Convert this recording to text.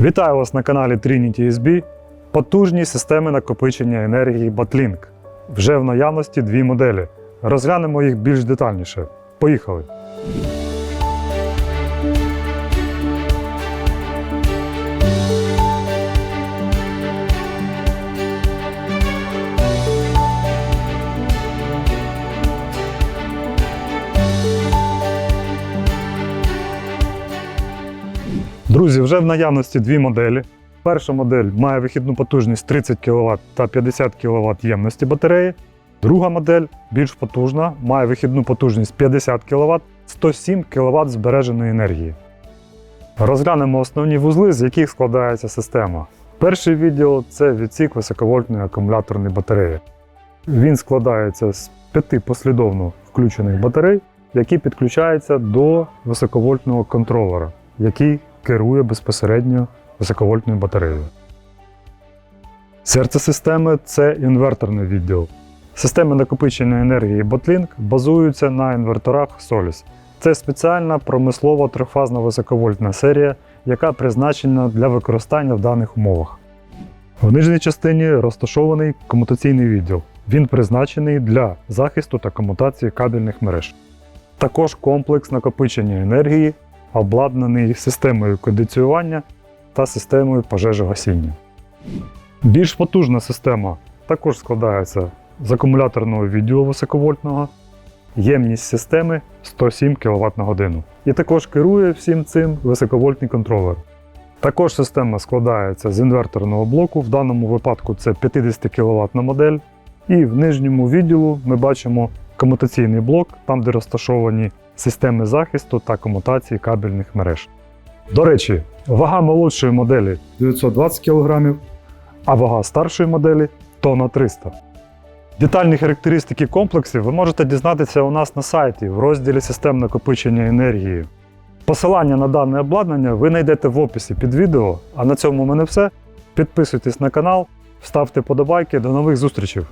Вітаю вас на каналі Trinity SB. Потужні системи накопичення енергії Batlink. Вже в наявності дві моделі. Розглянемо їх більш детальніше. Поїхали! Друзі, вже в наявності дві моделі. Перша модель має вихідну потужність 30 кВт та 50 кВт ємності батареї. Друга модель більш потужна, має вихідну потужність 50 кВт, 107 кВт збереженої енергії. Розглянемо основні вузли, з яких складається система. Перший відділ це відсік високовольтної акумуляторної батареї. Він складається з п'яти послідовно включених батарей, які підключаються до високовольтного контролера, який керує безпосередньо високовольтною батареєю. Серце системи це інверторний відділ. Системи накопичення енергії Botlink базуються на інверторах Solis. Це спеціальна промислова трифазна високовольтна серія, яка призначена для використання в даних умовах. В нижній частині розташований комутаційний відділ. Він призначений для захисту та комутації кабельних мереж. Також комплекс накопичення енергії обладнаний системою кондиціювання та системою пожежогасіння. Більш потужна система також складається з акумуляторного відділу високовольтного, ємність системи 107 кВт на годину. І також керує всім цим високовольтний контролер. Також система складається з інверторного блоку, в даному випадку це 50 кВт модель. І в нижньому відділу ми бачимо комутаційний блок, там де розташовані системи захисту та комутації кабельних мереж. До речі, вага молодшої моделі 920 кг, а вага старшої моделі тонна 300 Детальні характеристики комплексів ви можете дізнатися у нас на сайті в розділі систем накопичення енергії. Посилання на дане обладнання ви знайдете в описі під відео. А на цьому в мене все. Підписуйтесь на канал, ставте подобайки. До нових зустрічей!